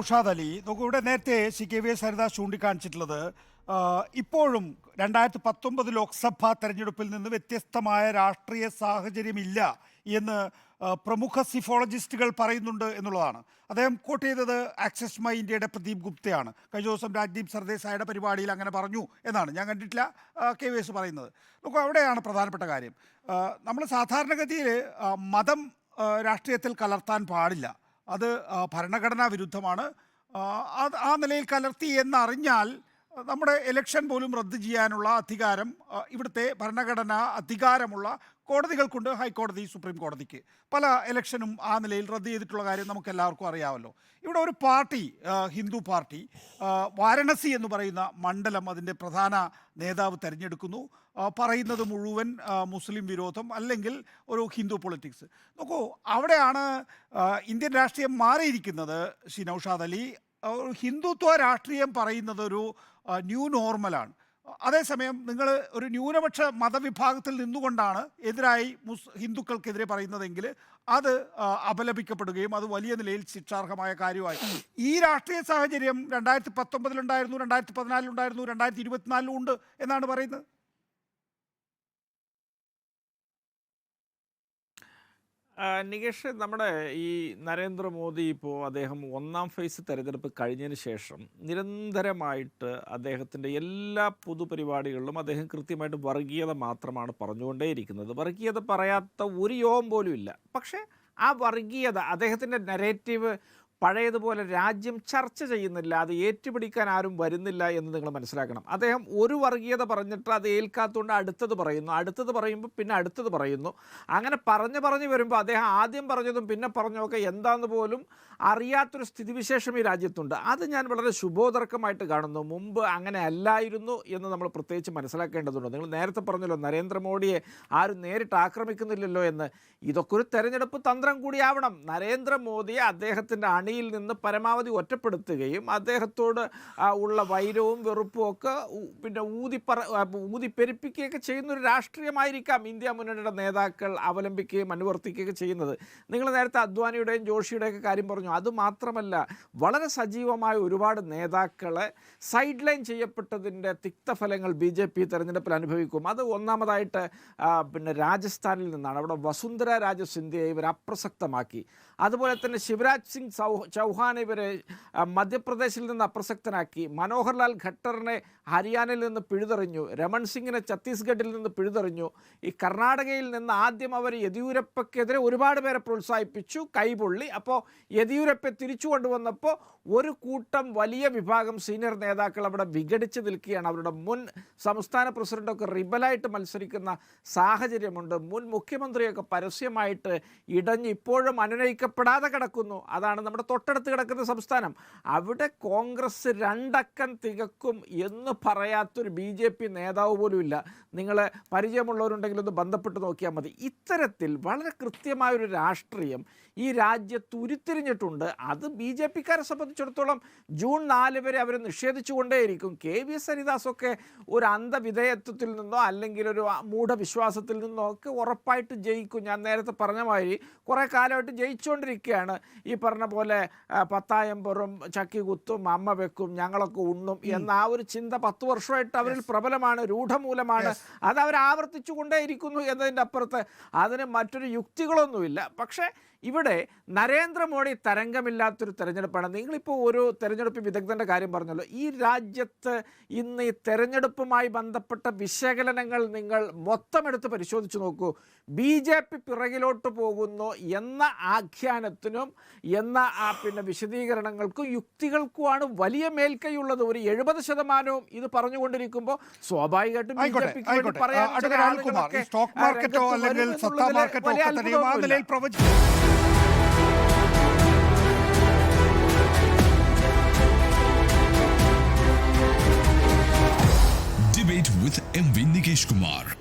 ഉഷാദ് അലി ഇവിടെ നേരത്തെ C K V S Haridas ചൂണ്ടിക്കാണിച്ചിട്ടുള്ളത് ഇപ്പോഴും രണ്ടായിരത്തി പത്തൊമ്പത് ലോക്സഭാ തെരഞ്ഞെടുപ്പിൽ നിന്ന് വ്യത്യസ്തമായ രാഷ്ട്രീയ സാഹചര്യമില്ല എന്ന് പ്രമുഖ സിഫോളജിസ്റ്റുകൾ പറയുന്നുണ്ട് എന്നുള്ളതാണ്. അദ്ദേഹം കോട്ട് ചെയ്തത് ആക്സസ് മൈ ഇന്ത്യയുടെ പ്രദീപ് ഗുപ്തയാണ്. കഴിഞ്ഞ ദിവസം രാജ്ദീപ് സർദേശായുടെ പരിപാടിയിൽ അങ്ങനെ പറഞ്ഞു എന്നാണ്. ഞാൻ കണ്ടിട്ടില്ല കെ വി എസ് പറയുന്നത്. നോക്കൂ അവിടെയാണ് പ്രധാനപ്പെട്ട കാര്യം. നമ്മൾ സാധാരണഗതിയിൽ മതം രാഷ്ട്രീയത്തിൽ കലർത്താൻ പാടില്ല. അത് ഭരണഘടനാ വിരുദ്ധമാണ്. അത് ആ നിലയിൽ കലർത്തി എന്നറിഞ്ഞാൽ നമ്മുടെ ഇലക്ഷൻ പോലും റദ്ദ് ചെയ്യാനുള്ള അധികാരം ഇവിടുത്തെ ഭരണഘടനാ അധികാരമുള്ള കോടതികൾക്കുണ്ട് ഹൈക്കോടതി സുപ്രീം കോടതിക്ക്. പല ഇലക്ഷനും ആ നിലയിൽ റദ്ദ് ചെയ്തിട്ടുള്ള കാര്യം നമുക്ക് എല്ലാവർക്കും അറിയാമല്ലോ. ഇവിടെ ഒരു പാർട്ടി ഹിന്ദു പാർട്ടി വാരണസി എന്ന് പറയുന്ന മണ്ഡലം അതിന്റെ പ്രധാന നേതാവ് തിരഞ്ഞെടുക്കുന്നു. പറയുന്നത് മുഴുവൻ മുസ്ലിം വിരോധം അല്ലെങ്കിൽ ഒരു ഹിന്ദു പൊളിറ്റിക്സ്. നോക്കൂ അവിടെയാണ് ഇന്ത്യൻ രാഷ്ട്രീയം മാറിയിരിക്കുന്നത് ശ്രീ നൌഷാദ് അലി. ഹിന്ദുത്വ രാഷ്ട്രീയം പറയുന്നത് ഒരു ന്യൂ നോർമലാണ് അതേസമയം നിങ്ങൾ ഒരു ന്യൂനപക്ഷ മതവിഭാഗത്തിൽ നിന്നുകൊണ്ടാണ് എതിരായി മുസ് ഹിന്ദുക്കൾക്കെതിരെ പറയുന്നതെങ്കിൽ അത് അപലപിക്കപ്പെടുകയും അത് വലിയ നിലയിൽ ശിക്ഷാർഹമായ കാര്യമായി. ഈ രാഷ്ട്രീയ സാഹചര്യം രണ്ടായിരത്തി പത്തൊമ്പതിലുണ്ടായിരുന്നു രണ്ടായിരത്തി പതിനാലിലുണ്ടായിരുന്നു രണ്ടായിരത്തി ഇരുപത്തിനാലിലും ഉണ്ട് എന്നാണ് പറയുന്നത്. നികേഷ് നമ്മുടെ ഈ നരേന്ദ്രമോദി ഇപ്പോൾ അദ്ദേഹം ഒന്നാം ഫേസ് തെരഞ്ഞെടുപ്പ് കഴിഞ്ഞതിന് ശേഷം നിരന്തരമായിട്ട് അദ്ദേഹത്തിന്റെ എല്ലാ പൊതുപരിപാടികളിലും അദ്ദേഹം കൃത്യമായിട്ട് വർഗീയത മാത്രമാണ് പറഞ്ഞുകൊണ്ടേയിരിക്കുന്നത്. വർഗീയത പറയാത്ത ഒരു യോഗം പോലും ഇല്ല. പക്ഷേ ആ വർഗീയത അദ്ദേഹത്തിന്റെ നരേറ്റീവ് പഴയതുപോലെ രാജ്യം ചർച്ച ചെയ്യുന്നില്ല അത് ഏറ്റുപിടിക്കാൻ ആരും വരുന്നില്ല എന്ന് നിങ്ങൾ മനസ്സിലാക്കണം. അദ്ദേഹം ഒരു വർഗീയത പറഞ്ഞിട്ട് അത് ഏൽക്കാത്തതുകൊണ്ട് അടുത്തത് പറയുന്നു. അടുത്തത് പറയുമ്പോൾ പിന്നെ അടുത്തത് പറയുന്നു. അങ്ങനെ പറഞ്ഞു പറഞ്ഞു വരുമ്പോൾ അദ്ദേഹം ആദ്യം പറഞ്ഞതും പിന്നെ പറഞ്ഞതൊക്കെ എന്താന്ന് പോലും അറിയാത്തൊരു സ്ഥിതിവിശേഷം ഈ രാജ്യത്തുണ്ട്. അത് ഞാൻ വളരെ ശുഭോദർക്കമായിട്ട് കാണുന്നു. മുമ്പ് അങ്ങനെ അല്ലായിരുന്നു എന്ന് നമ്മൾ പ്രത്യേകിച്ച് മനസ്സിലാക്കേണ്ടതുണ്ട്. നിങ്ങൾ നേരത്തെ പറഞ്ഞല്ലോ നരേന്ദ്രമോദിയെ ആരും നേരിട്ട് ആക്രമിക്കുന്നില്ലല്ലോ എന്ന്. ഇതൊക്കെ ഒരു തെരഞ്ഞെടുപ്പ് തന്ത്രം കൂടിയാവണം. നരേന്ദ്രമോദിയെ അദ്ദേഹത്തിന്റെ അണിയിൽ നിന്ന് പരമാവധി ഒറ്റപ്പെടുത്തുകയും അദ്ദേഹത്തോട് ഉള്ള വൈരവും വെറുപ്പും ഒക്കെ പിന്നെ ഊതിപ്പറ ഊതിപ്പെരുപ്പിക്കുകയൊക്കെ ചെയ്യുന്ന ഒരു രാഷ്ട്രീയമായിരിക്കാം ഇന്ത്യ മുന്നണിയുടെ നേതാക്കൾ അവലംബിക്കുകയും അനുവർത്തിക്കുകയൊക്കെ ചെയ്യുന്നത്. നിങ്ങൾ നേരത്തെ അദ്വാനിയുടെയും ജോഷിയുടെയൊക്കെ കാര്യം പറഞ്ഞു. അത് മാത്രമല്ല വളരെ സജീവമായ ഒരുപാട് നേതാക്കളെ സൈഡ് ലൈൻ ചെയ്യപ്പെട്ടതിന്റെ തിക്തഫലങ്ങൾ ബി ജെ പി തെരഞ്ഞെടുപ്പിൽ അനുഭവിക്കും. അത് ഒന്നാമതായിട്ട് പിന്നെ രാജസ്ഥാനിൽ നിന്നാണ്. അവിടെ വസുന്ധര രാജ സിന്ധ്യയെ ഇവർ അപ്രസക്തമാക്കി. അതുപോലെ തന്നെ ശിവരാജ് സിംഗ് ചൗ ചൗഹാൻ ഇവരെ ആ, മധ്യപ്രദേശിൽ നിന്ന് അപ്രസക്തനാക്കി. മനോഹർലാൽ ഖട്ടറിനെ ഹരിയാനയിൽ നിന്ന് പിഴുതെറിഞ്ഞു. രമൺ സിംഗിനെ ഛത്തീസ്ഗഡിൽ നിന്ന് പിഴുതെറിഞ്ഞു. ഈ കർണാടകയിൽ നിന്ന് ആദ്യം അവർ യെദ്യൂരപ്പയ്ക്കെതിരെ ഒരുപാട് പേരെ പ്രോത്സാഹിപ്പിച്ചു. കൈപൊള്ളി. അപ്പോൾ യെദ്യൂരപ്പയെ തിരിച്ചു കൊണ്ടുവന്നപ്പോൾ ഒരു കൂട്ടം വലിയ വിഭാഗം സീനിയർ നേതാക്കൾ അവിടെ വിഘടിച്ച് നിൽക്കുകയാണ്. അവരുടെ മുൻ സംസ്ഥാന പ്രസിഡന്റൊക്കെ റിബലായിട്ട് മത്സരിക്കുന്ന സാഹചര്യമുണ്ട്. മുൻ മുഖ്യമന്ത്രിയൊക്കെ പരസ്യമായിട്ട് ഇടഞ്ഞ് ഇപ്പോഴും അനുനയിക്കപ്പെടാതെ കിടക്കുന്നു. അതാണ് നമ്മുടെ തൊട്ടടുത്ത് കിടക്കുന്ന സംസ്ഥാനം. അവിടെ കോൺഗ്രസ് രണ്ടക്കം തികക്കും എന്ന് പറയാത്തൊരു ബി ജെ പി നേതാവ് പോലും ഇല്ല നിങ്ങൾ പരിചയമുള്ളവരുണ്ടെങ്കിൽ ഒന്ന് ബന്ധപ്പെട്ട് നോക്കിയാൽ മതി. ഇത്തരത്തിൽ വളരെ കൃത്യമായൊരു രാഷ്ട്രീയം ഈ രാജ്യത്ത് ഉരുത്തിരിഞ്ഞിട്ടുണ്ട്. അത് ബി ജെ പിക്കാരെ സംബന്ധിച്ചിടത്തോളം ജൂൺ നാല് വരെ അവർ നിഷേധിച്ചുകൊണ്ടേയിരിക്കും. കെ വി എസ് ഹരിദാസൊക്കെ ഒരു അന്ധവിധേയത്വത്തിൽ നിന്നോ അല്ലെങ്കിൽ ഒരു മൂഢവിശ്വാസത്തിൽ നിന്നോ ഒക്കെ ഉറപ്പായിട്ട് ജയിക്കും. ഞാൻ നേരത്തെ പറഞ്ഞ മാതിരി കുറേ കാലമായിട്ട് ജയിച്ചുകൊണ്ടിരിക്കുകയാണ്. ഈ പറഞ്ഞ പോലെ ആ, പത്തായം പുറം ചക്കി കുത്തും അമ്മ വെക്കും ഞങ്ങളൊക്കെ ഉണ്ണും എന്ന ആ ഒരു ചിന്ത പത്ത് വർഷമായിട്ട് അവരിൽ പ്രബലമാണ് രൂഢമൂലമാണ്. അത് അവർ ആവർത്തിച്ചു കൊണ്ടേയിരിക്കുന്നു എന്നതിന്റെ അപ്പുറത്ത് അതിന് മറ്റൊരു യുക്തികളൊന്നുമില്ല. പക്ഷേ ഇവിടെ നരേന്ദ്രമോദി തരംഗമില്ലാത്തൊരു തെരഞ്ഞെടുപ്പാണ്. നിങ്ങളിപ്പോൾ ഒരു തെരഞ്ഞെടുപ്പ് വിദഗ്ധന്റെ കാര്യം പറഞ്ഞല്ലോ. ഈ രാജ്യത്ത് ഇന്ന് ഈ തെരഞ്ഞെടുപ്പുമായി ബന്ധപ്പെട്ട വിശകലനങ്ങൾ നിങ്ങൾ മൊത്തം എടുത്ത് പരിശോധിച്ച് നോക്കൂ. ബി ജെ പി പിറകിലോട്ട് പോകുന്നു എന്ന ആഖ്യാനത്തിനും എന്ന ആ പിന്നെ വിശദീകരണങ്ങൾക്കും യുക്തികൾക്കുമാണ് വലിയ മേൽക്കൈയുള്ളത്. ഒരു എഴുപത് ശതമാനവും ഇത് പറഞ്ഞുകൊണ്ടിരിക്കുമ്പോൾ സ്വാഭാവികമായിട്ടും ബി ജെ പിക്ക് വേണ്ടി പറയാൻ സ്റ്റോക്ക് മാർക്കറ്റോ അല്ലെങ്കിൽ സത്താ മാർക്കറ്റോ പ്രവചിക്കും Rajesh Kumar